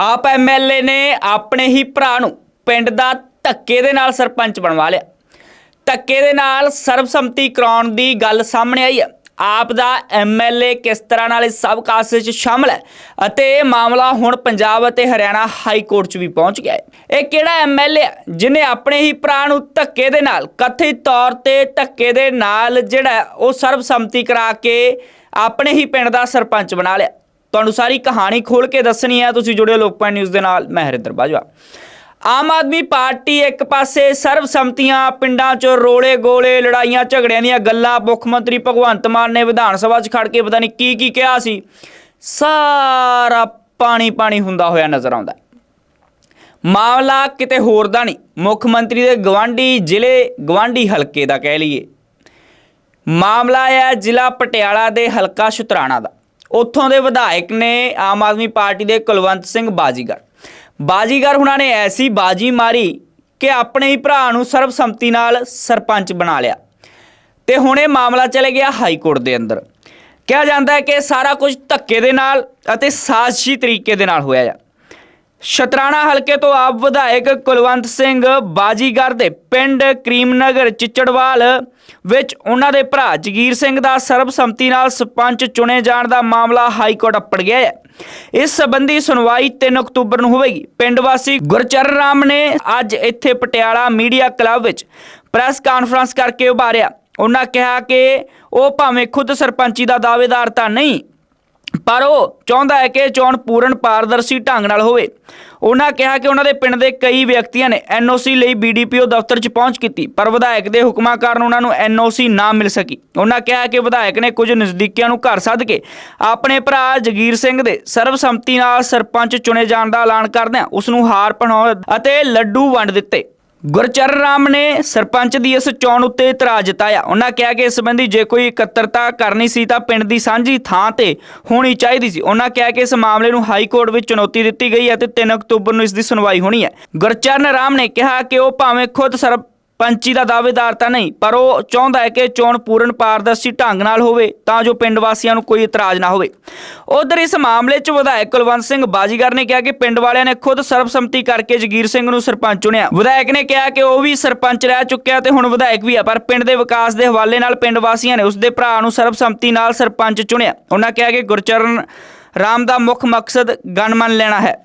ਆਪ ਐਮਐਲਏ ਨੇ ਆਪਣੇ ਹੀ ਭਰਾ ਨੂੰ ਪਿੰਡ ਦਾ ਧੱਕੇ ਦੇ ਨਾਲ ਸਰਪੰਚ ਬਣਵਾ ਲਿਆ। ਧੱਕੇ ਦੇ ਨਾਲ ਸਰਬਸੰਮਤੀ ਕਰਾਉਣ ਦੀ ਗੱਲ ਸਾਹਮਣੇ ਆਈ ਹੈ। ਆਪ ਦਾ ਐਮਐਲਏ ਕਿਸ ਤਰ੍ਹਾਂ ਨਾਲ ਇਸ ਸਭ ਕਾਸੇ 'ਚ ਸ਼ਾਮਲ ਹੈ ਅਤੇ ਇਹ ਮਾਮਲਾ ਹੁਣ ਪੰਜਾਬ ਅਤੇ ਹਰਿਆਣਾ ਹਾਈ ਕੋਰਟ 'ਚ ਵੀ ਪਹੁੰਚ ਗਿਆ ਹੈ। ਇਹ ਕਿਹੜਾ ਐਮਐਲਏ ਜਿਨੇ ਆਪਣੇ ਹੀ ਭਰਾ ਨੂੰ ਧੱਕੇ ਦੇ ਨਾਲ, ਕਥਿਤ ਤੌਰ ਤੇ ਧੱਕੇ ਦੇ ਨਾਲ ਜਿਹੜਾ ਉਹ ਸਰਬਸੰਮਤੀ ਕਰਾ ਕੇ ਆਪਣੇ ਹੀ ਪਿੰਡ ਦਾ ਸਰਪੰਚ ਬਣਾ ਲਿਆ। ਤੁਹਾਨੂੰ ਸਾਰੀ ਕਹਾਣੀ ਖੋਲ ਕੇ ਦੱਸਣੀ ਹੈ ਤੁਸੀਂ ਜੁੜਿਓ ਲੋਕਪਾਲ ਨਿਊਜ਼ ਦੇ ਨਾਲ, ਮੈਂ ਹਰਿੰਦਰ ਬਾਜਵਾ। ਆਮ ਆਦਮੀ ਪਾਰਟੀ ਇੱਕ ਪਾਸੇ ਸਰਬਸੰਮਤੀਆਂ ਪਿੰਡਾਂ 'ਚ ਰੋਲੇ ਗੋਲੇ, ਲੜਾਈਆਂ, ਝਗੜਿਆਂ ਦੀਆਂ ਗੱਲਾਂ, ਮੁੱਖ ਮੰਤਰੀ ਭਗਵੰਤ ਮਾਨ ਨੇ ਵਿਧਾਨ ਸਭਾ 'ਚ ਖੜ ਕੇ ਪਤਾ ਨਹੀਂ ਕੀ ਕੀ ਕਿਹਾ ਸੀ। ਸਾਰਾ ਪਾਣੀ ਪਾਣੀ ਹੁੰਦਾ ਹੋਇਆ ਨਜ਼ਰ ਆਉਂਦਾ ਮਾਮਲਾ ਕਿਤੇ ਹੋਰ ਦਾ ਨਹੀਂ। ਮੁੱਖ ਮੰਤਰੀ ਦੇ ਗਵਾਂਢੀ ਜ਼ਿਲ੍ਹੇ ਗਵਾਂਢੀ ਹਲਕੇ ਦਾ ਕਹਿ ਲਈਏ। ਮਾਮਲਾ ਹੈ, ਜ਼ਿਲ੍ਹਾ ਪਟਿਆਲਾ ਦੇ ਹਲਕਾ ਸ਼ੁਤਰਾਣਾ ਦਾ। ਉੱਥੋਂ ਦੇ ਵਿਧਾਇਕ ਨੇ ਆਮ ਆਦਮੀ ਪਾਰਟੀ ਦੇ ਕੁਲਵੰਤ ਸਿੰਘ ਬਾਜੀਗਰ। ਬਾਜੀਗਰ ਹੁਣਾਂ ਨੇ ਐਸੀ ਬਾਜੀ ਮਾਰੀ ਕਿ ਆਪਣੇ ਹੀ ਭਰਾ ਨੂੰ ਸਰਬਸੰਮਤੀ ਨਾਲ ਸਰਪੰਚ ਬਣਾ ਲਿਆ। ਤੇ ਹੁਣ ਇਹ ਮਾਮਲਾ ਚਲੇ ਗਿਆ ਹਾਈ ਕੋਰਟ ਦੇ ਅੰਦਰ। ਕਿਹਾ ਜਾਂਦਾ ਹੈ ਕਿ ਸਾਰਾ ਕੁਝ ਧੱਕੇ ਦੇ ਨਾਲ ਅਤੇ ਸਾਜ਼ਿਸ਼ੀ ਤਰੀਕੇ ਦੇ ਨਾਲ ਹੋਇਆ ਹੈ ਸ਼ਤਰਾਣਾ ਹਲਕੇ ਤੋਂ ਆਪ ਵਿਧਾਇਕ ਕੁਲਵੰਤ ਸਿੰਘ ਬਾਜੀਗਰ ਦੇ ਪਿੰਡ ਕਰੀਮਨਗਰ ਚਿੱਚੜਵਾਲ ਵਿੱਚ ਉਹਨਾਂ ਦੇ ਭਰਾ ਜਗੀਰ ਸਿੰਘ ਦਾ ਸਰਬਸੰਮਤੀ ਨਾਲ ਸਰਪੰਚ ਚੁਣੇ ਜਾਣ ਦਾ ਮਾਮਲਾ ਹਾਈ ਕੋਰਟ ਅੱਪੜ ਗਿਆ ਹੈ। ਇਸ ਸੰਬੰਧੀ ਸੁਣਵਾਈ 3 ਅਕਤੂਬਰ ਨੂੰ ਹੋਵੇਗੀ। ਪਿੰਡ ਵਾਸੀ ਗੁਰਚਰਨ ਰਾਮ ਨੇ ਅੱਜ ਇੱਥੇ ਪਟਿਆਲਾ ਮੀਡੀਆ ਕਲੱਬ ਵਿੱਚ ਪ੍ਰੈਸ ਕਾਨਫਰੰਸ ਕਰਕੇ ਉਭਾਰਿਆ। ਉਹਨਾਂ ਕਿਹਾ ਕਿ ਉਹ ਭਾਵੇਂ ਖੁਦ ਸਰਪੰਚੀ ਦਾ ਦਾਅਵੇਦਾਰ ਤਾਂ ਨਹੀਂ ਪਰ ਉਹ ਚਾਹੁੰਦਾ ਹੈ ਕਿ ਚੋਣ ਪੂਰਨ ਪਾਰਦਰਸ਼ੀ ਢੰਗ ਨਾਲ ਹੋਵੇ। ਉਹਨਾਂ ਕਿਹਾ ਕਿ ਉਹਨਾਂ ਦੇ ਪਿੰਡ ਦੇ ਕਈ ਵਿਅਕਤੀਆਂ ਨੇ ਐਨਓਸੀ ਲਈ ਬੀਡੀਪੀਓ ਦਫ਼ਤਰ 'ਚ ਪਹੁੰਚ ਕੀਤੀ, ਪਰ ਵਿਧਾਇਕ ਦੇ ਹੁਕਮਾਂ ਕਾਰਨ ਉਹਨਾਂ ਨੂੰ ਐਨਓਸੀ ਨਾ ਮਿਲ ਸਕੀ। ਉਹਨਾਂ ਕਿਹਾ ਕਿ ਵਿਧਾਇਕ ਨੇ ਕੁਝ ਨਜ਼ਦੀਕੀਆਂ ਨੂੰ ਘਰ ਸੱਦ ਕੇ ਆਪਣੇ ਭਰਾ ਜਗੀਰ ਸਿੰਘ ਦੇ ਸਰਬਸੰਮਤੀ ਨਾਲ ਸਰਪੰਚ ਚੁਣੇ ਜਾਣ ਦਾ ਐਲਾਨ ਕਰਦਿਆਂ ਉਸ ਨੂੰ ਹਾਰ ਪਹਿਨਾਉਣ ਅਤੇ ਲੱਡੂ ਵੰਡ ਦਿੱਤੇ। ਗੁਰਚਰਨ ਰਾਮ ਨੇ ਸਰਪੰਚ ਦੀ ਇਸ ਚੋਣ ਉੱਤੇ ਇਤਰਾਜ਼ ਜਤਾਇਆ। ਉਹਨਾਂ ਕਿਹਾ ਕਿ ਇਸ ਸੰਬੰਧੀ ਜੇ ਕੋਈ ਇਕੱਤਰਤਾ ਕਰਨੀ ਸੀ ਤਾਂ ਪਿੰਡ ਦੀ ਸਾਂਝੀ ਥਾਂ ਤੇ ਹੋਣੀ ਚਾਹੀਦੀ ਸੀ। ਉਹਨਾਂ ਕਿਹਾ ਕਿ ਇਸ ਮਾਮਲੇ ਨੂੰ ਹਾਈ ਕੋਰਟ ਵਿੱਚ ਚੁਣੌਤੀ ਦਿੱਤੀ ਗਈ ਹੈ ਤੇ 3 ਅਕਤੂਬਰ ਨੂੰ ਇਸ ਦੀ ਸੁਣਵਾਈ ਹੋਣੀ ਹੈ। ਗੁਰਚਰਨ ਰਾਮ ਨੇ ਕਿਹਾ ਕਿ ਉਹ ਭਾਵੇਂ ਖੁਦ ਪੰਚੀ ਦਾ ਦਾਅਵੇਦਾਰ ਤਾਂ ਨਹੀਂ, ਪਰ ਉਹ ਚਾਹੁੰਦਾ ਹੈ ਕਿ ਚੋਣ ਪੂਰਨ ਪਾਰਦਰਸ਼ੀ ਢੰਗ ਨਾਲ ਹੋਵੇ, ਤਾਂ ਜੋ ਪਿੰਡ ਵਾਸੀਆਂ ਨੂੰ ਕੋਈ ਇਤਰਾਜ਼ ਨਾ ਹੋਵੇ। ਉਧਰ ਇਸ ਮਾਮਲੇ 'ਚ ਵਿਧਾਇਕ ਕੁਲਵੰਤ ਸਿੰਘ ਬਾਜੀਗਰ ਨੇ ਕਿਹਾ ਕਿ ਪਿੰਡ ਵਾਲਿਆਂ ਨੇ ਖੁਦ ਸਰਬਸੰਮਤੀ ਕਰਕੇ ਜਗੀਰ ਸਿੰਘ ਨੂੰ ਸਰਪੰਚ ਚੁਣਿਆ। ਵਿਧਾਇਕ ਨੇ ਕਿਹਾ ਕਿ ਉਹ ਵੀ ਸਰਪੰਚ ਰਹਿ ਚੁੱਕਿਆ ਤੇ ਹੁਣ ਵਿਧਾਇਕ ਵੀ ਆ, ਪਰ ਪਿੰਡ ਦੇ ਵਿਕਾਸ ਦੇ ਹਵਾਲੇ ਨਾਲ ਪਿੰਡ ਵਾਸੀਆਂ ਨੇ ਉਸ ਦੇ ਭਰਾ ਨੂੰ ਸਰਬਸੰਮਤੀ ਨਾਲ ਸਰਪੰਚ ਚੁਣਿਆ। ਉਹਨਾਂ ਕਿਹਾ ਕਿ ਗੁਰਚਰਨ ਰਾਮ ਦਾ ਮੁੱਖ ਮਕਸਦ ਗਣਮਨ ਲੈਣਾ ਹੈ।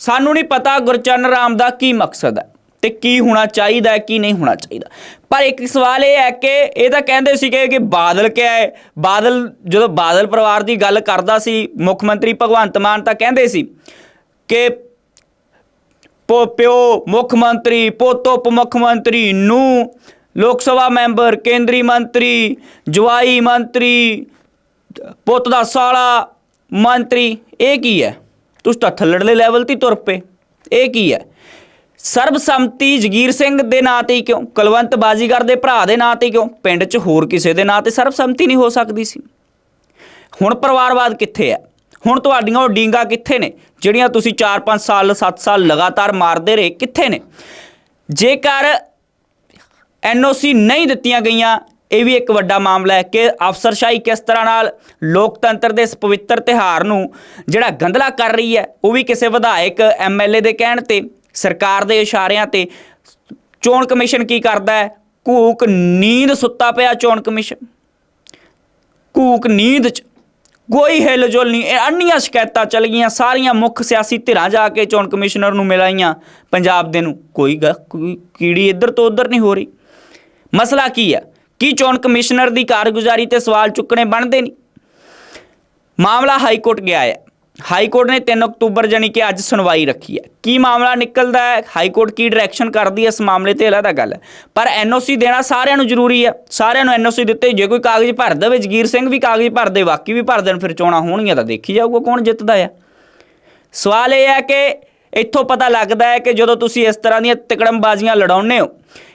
ਸਾਨੂੰ ਨਹੀਂ ਪਤਾ ਗੁਰਚਰਨ ਰਾਮ ਦਾ ਕੀ ਮਕਸਦ ਹੈ। ਤੇ ਕੀ ਹੋਣਾ ਚਾਹੀਦਾ ਹੈ, ਕੀ ਨਹੀਂ ਹੋਣਾ ਚਾਹੀਦਾ। ਪਰ ਇੱਕ ਸਵਾਲ ਇਹ ਹੈ ਕਿ ਇਹ ਤਾਂ ਕਹਿੰਦੇ ਸੀਗੇ ਕਿ ਬਾਦਲ ਕਿਹਾ ਹੈ? ਬਾਦਲ ਜਦੋਂ ਬਾਦਲ ਪਰਿਵਾਰ ਦੀ ਗੱਲ ਕਰਦਾ ਸੀ, ਮੁੱਖ ਮੰਤਰੀ ਭਗਵੰਤ ਮਾਨ ਤਾਂ ਕਹਿੰਦੇ ਸੀ ਕਿ ਪੋ ਪਿਓ ਮੁੱਖ ਮੰਤਰੀ, ਪੋਤੋ ਉਪ ਮੁੱਖ ਮੰਤਰੀ ਨੂੰ ਲੋਕ ਸਭਾ ਮੈਂਬਰ, ਕੇਂਦਰੀ ਮੰਤਰੀ, ਜਵਾਈ ਮੰਤਰੀ, ਪੁੱਤ ਦਾ ਸਾਲਾ, ਮੰਤਰੀ, ਇਹ ਕੀ ਹੈ? ਤੁਸੀਂ ਤਾਂ ਥੱਲੜਲੇ ਲੈਵਲ ਤੇ ਤੁਰ ਪਏ। ਇਹ ਕੀ ਹੈ? ਸਰਬਸੰਮਤੀ ਜਗੀਰ ਸਿੰਘ ਦੇ ਨਾਂ ਤੇ ਹੀ ਕਿਉਂ? ਕੁਲਵੰਤ ਬਾਜੀਗਰ ਦੇ ਭਰਾ ਦੇ ਨਾਂ ਤੇ ਕਿਉਂ? ਪਿੰਡ 'ਚ ਹੋਰ ਕਿਸੇ ਦੇ ਨਾਂ ਤੇ ਸਰਬਸੰਮਤੀ ਨਹੀਂ ਹੋ ਸਕਦੀ ਸੀ। ਹੁਣ ਪਰਿਵਾਰਵਾਦ ਕਿੱਥੇ ਹੈ? ਹੁਣ ਤੁਹਾਡੀਆਂ ਉਹ ਡੀਂਗਾ ਕਿੱਥੇ ਨੇ? ਜਿਹੜੀਆਂ ਤੁਸੀਂ 4-5 ਸਾਲ 7 ਸਾਲ ਲਗਾਤਾਰ ਮਾਰਦੇ ਰਹੇ, ਕਿੱਥੇ ਨੇ? ਜੇਕਰ ਐਨਓਸੀ ਨਹੀਂ ਦਿੱਤੀਆਂ ਗਈਆਂ, ਇਹ ਵੀ ਇੱਕ ਵੱਡਾ ਮਾਮਲਾ ਹੈ ਕਿ ਅਫਸਰਸ਼ਾਹੀ ਕਿਸ ਤਰ੍ਹਾਂ ਨਾਲ ਲੋਕਤੰਤਰ ਦੇ ਇਸ ਪਵਿੱਤਰ ਤਿਹਾਰ ਨੂੰ ਜਿਹੜਾ ਗੰਧਲਾ ਕਰ ਰਹੀ ਹੈ, ਉਹ ਵੀ ਕਿਸੇ ਵਿਧਾਇਕ ਐਮਐਲਏ ਦੇ ਕਹਿਣ ਤੇ ਸਰਕਾਰ ਦੇ ਇਸ਼ਾਰਿਆਂ ਤੇ ਚੋਣ ਕਮਿਸ਼ਨ ਕੀ ਕਰਦਾ ਹੈ? ਕੂਕ ਨੀਂਦ ਸੁੱਤਾ ਪਿਆ ਚੋਣ ਕਮਿਸ਼ਨ। ਕੂਕ ਨੀਂਦ ਚ ਕੋਈ ਹਿਲਜੁਲ ਨਹੀਂ। ਇਹ ਅੰਨੀਆਂ ਸ਼ਿਕਾਇਤਾਂ ਚੱਲ ਗਈਆਂ। ਸਾਰੀਆਂ ਮੁੱਖ ਸਿਆਸੀ ਧਿਰਾਂ ਜਾ ਕੇ ਚੋਣ ਕਮਿਸ਼ਨਰ ਨੂੰ ਮਿਲਾਈਆਂ। ਪੰਜਾਬ ਦੇ ਨੂੰ ਕੋਈ ਗ- ਕੀੜੀ ਇੱਧਰ ਤੋਂ ਉੱਧਰ ਨਹੀਂ ਹੋ ਰਹੀ। ਮਸਲਾ ਕੀ ਹੈ ਕੀ ਚੋਣ ਕਮਿਸ਼ਨਰ ਦੀ ਕਾਰਗੁਜ਼ਾਰੀ ਤੇ ਸਵਾਲ ਚੁੱਕਣੇ ਬਣਦੇ ਨਹੀਂ? ਮਾਮਲਾ ਹਾਈ ਕੋਰਟ ਗਿਆ ਹੈ ਹਾਈ ਕੋਰਟ ਨੇ 3 ਅਕਤੂਬਰ ਜਾਨੀ ਕਿ ਅੱਜ ਸੁਣਵਾਈ ਰੱਖੀ ਹੈ। ਕੀ ਮਾਮਲਾ ਨਿਕਲਦਾ ਹੈ? ਹਾਈ ਕੋਰਟ ਕੀ ਡਾਇਰੈਕਸ਼ਨ ਕਰਦੀ ਹੈ ਇਸ ਮਾਮਲੇ ਤੇ ਅਲੱਗ ਗੱਲ ਹੈ। ਪਰ ਐਨਓਸੀ ਦੇਣਾ ਸਾਰਿਆਂ ਨੂੰ ਜ਼ਰੂਰੀ ਹੈ। ਸਾਰਿਆਂ ਨੂੰ ਐਨਓਸੀ ਦਿੱਤੇ। ਜੇ ਕੋਈ ਕਾਗਜ਼ ਭਰ ਦੇਵੇ, ਜਗੀਰ ਸਿੰਘ ਵੀ ਕਾਗਜ਼ ਭਰ ਦੇ, ਬਾਕੀ ਵੀ ਭਰ ਦੇਣ, ਫਿਰ ਚੋਣਾਂ ਹੋਣਗੀਆਂ ਤਾਂ ਦੇਖੀ ਜਾਊਗਾ ਕੌਣ ਜਿੱਤਦਾ ਹੈ ਸਵਾਲ ਇਹ ਹੈ ਕਿ ਇੱਥੋਂ ਪਤਾ ਲੱਗਦਾ ਹੈ ਕਿ ਜਦੋਂ ਤੁਸੀਂ ਇਸ ਤਰ੍ਹਾਂ ਦੀਆਂ ਤਿਕੜਮਬਾਜ਼ੀਆਂ ਲੜਾਉਂਦੇ ਹੋ,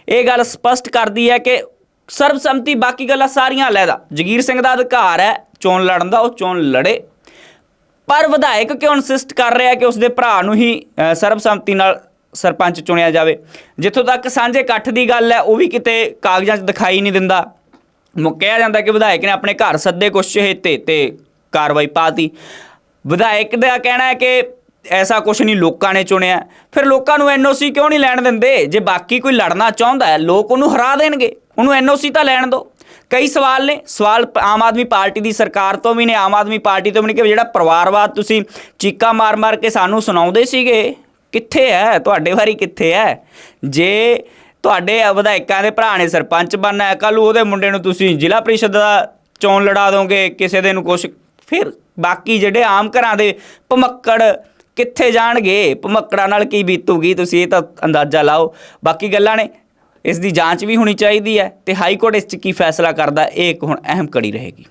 ਇਹ ਗੱਲ ਸਪਸ਼ਟ ਕਰਦੀ ਹੈ ਕਿ ਸਰਬਸੰਮਤੀ ਬਾਕੀ ਗੱਲਾਂ ਸਾਰੀਆਂ ਅਲੱਗਾ ਜਗੀਰ ਸਿੰਘ ਦਾ ਅਧਿਕਾਰ ਹੈ, ਚੋਣ ਲੜਨ ਦਾ, ਉਹ ਚੋਣ ਲੜੇ। ਪਰ ਵਿਧਾਇਕ ਕਿਉਂ ਇਨਸਿਸਟ ਕਰ ਰਿਹਾ ਕਿ ਉਸਦੇ ਭਰਾ ਨੂੰ ਹੀ ਸਰਬਸੰਮਤੀ ਨਾਲ ਸਰਪੰਚ ਚੁਣਿਆ ਜਾਵੇ? ਜਿੱਥੋਂ ਤੱਕ ਸਾਂਝੇ ਇਕੱਠ ਦੀ ਗੱਲ ਹੈ, ਉਹ ਵੀ ਕਿਤੇ ਕਾਗਜ਼ਾਂ 'ਚ ਦਿਖਾਈ ਨਹੀਂ ਦਿੰਦਾ। ਮੁ- ਕਿਹਾ ਜਾਂਦਾ ਕਿ ਵਿਧਾਇਕ ਨੇ ਆਪਣੇ ਘਰ ਸੱਦੇ ਕੁਛ ਚਹੇਤੇ ਤੇ ਕਾਰਵਾਈ ਪਾਤੀ ਵਿਧਾਇਕ ਦਾ ਕਹਿਣਾ ਹੈ ਕਿ ਐਸਾ ਕੁਝ ਨਹੀਂ, ਲੋਕਾਂ ਨੇ ਚੁਣਿਆ। ਫਿਰ ਲੋਕਾਂ ਨੂੰ ਐਨਓਸੀ ਕਿਉਂ ਨਹੀਂ ਲੈਣ ਦਿੰਦੇ? ਜੇ ਬਾਕੀ ਕੋਈ ਲੜਨਾ ਚਾਹੁੰਦਾ ਹੈ, ਲੋਕ ਉਹਨੂੰ ਹਰਾ ਦੇਣਗੇ। ਉਹਨੂੰ ਐਨਓਸੀ ਤਾਂ ਲੈਣ ਦਿਓ। ਕਈ ਸਵਾਲ ਨੇ। ਸਵਾਲ ਆਮ ਆਦਮੀ ਪਾਰਟੀ ਦੀ ਸਰਕਾਰ ਤੋਂ ਵੀ ਨੇ, ਆਮ ਆਦਮੀ ਪਾਰਟੀ ਤੋਂ ਵੀ ਨੇ ਕਿ ਜਿਹੜਾ ਪਰਿਵਾਰਵਾਦ ਤੁਸੀਂ ਚੀਕਾ ਮਾਰ-ਮਾਰ ਕੇ ਸਾਨੂੰ ਸੁਣਾਉਂਦੇ ਸੀਗੇ, ਕਿੱਥੇ ਹੈ ਤੁਹਾਡੇ ਵਾਰੀ ਕਿੱਥੇ ਹੈ ਜੇ ਤੁਹਾਡੇ ਵਿਧਾਇਕਾਂ ਦੇ ਭਰਾ ਨੇ ਸਰਪੰਚ ਬਣਨਾ ਹੈ ਕੱਲ ਉਹਦੇ ਮੁੰਡੇ ਨੂੰ ਤੁਸੀਂ ਜ਼ਿਲ੍ਹਾ ਪ੍ਰੀਸ਼ਦ ਦਾ ਚੋਣ ਲੜਾ ਦੋਗੇ, ਕਿਸੇ ਦੇ ਨੂੰ ਕੁਛ। ਫਿਰ ਬਾਕੀ ਜਿਹੜੇ ਆਮ ਘਰਾਂ ਦੇ ਭਮੱਕੜ ਕਿੱਥੇ ਜਾਣਗੇ? ਭਮੱਕੜਾਂ ਨਾਲ ਕੀ ਬੀਤੂਗੀ? ਤੁਸੀਂ ਇਹ ਤਾਂ ਅੰਦਾਜ਼ਾ ਲਾਓ। ਬਾਕੀ ਗੱਲਾਂ ਨੇ। ਇਸ ਦੀ ਜਾਂਚ ਵੀ ਹੋਣੀ ਚਾਹੀਦੀ ਹੈ ਤੇ ਹਾਈ ਕੋਰਟ ਇਸ 'ਚ ਕੀ ਫੈਸਲਾ ਕਰਦਾ, ਇਹ ਇੱਕ ਹੁਣ ਅਹਿਮ ਕੜੀ ਰਹੇਗੀ।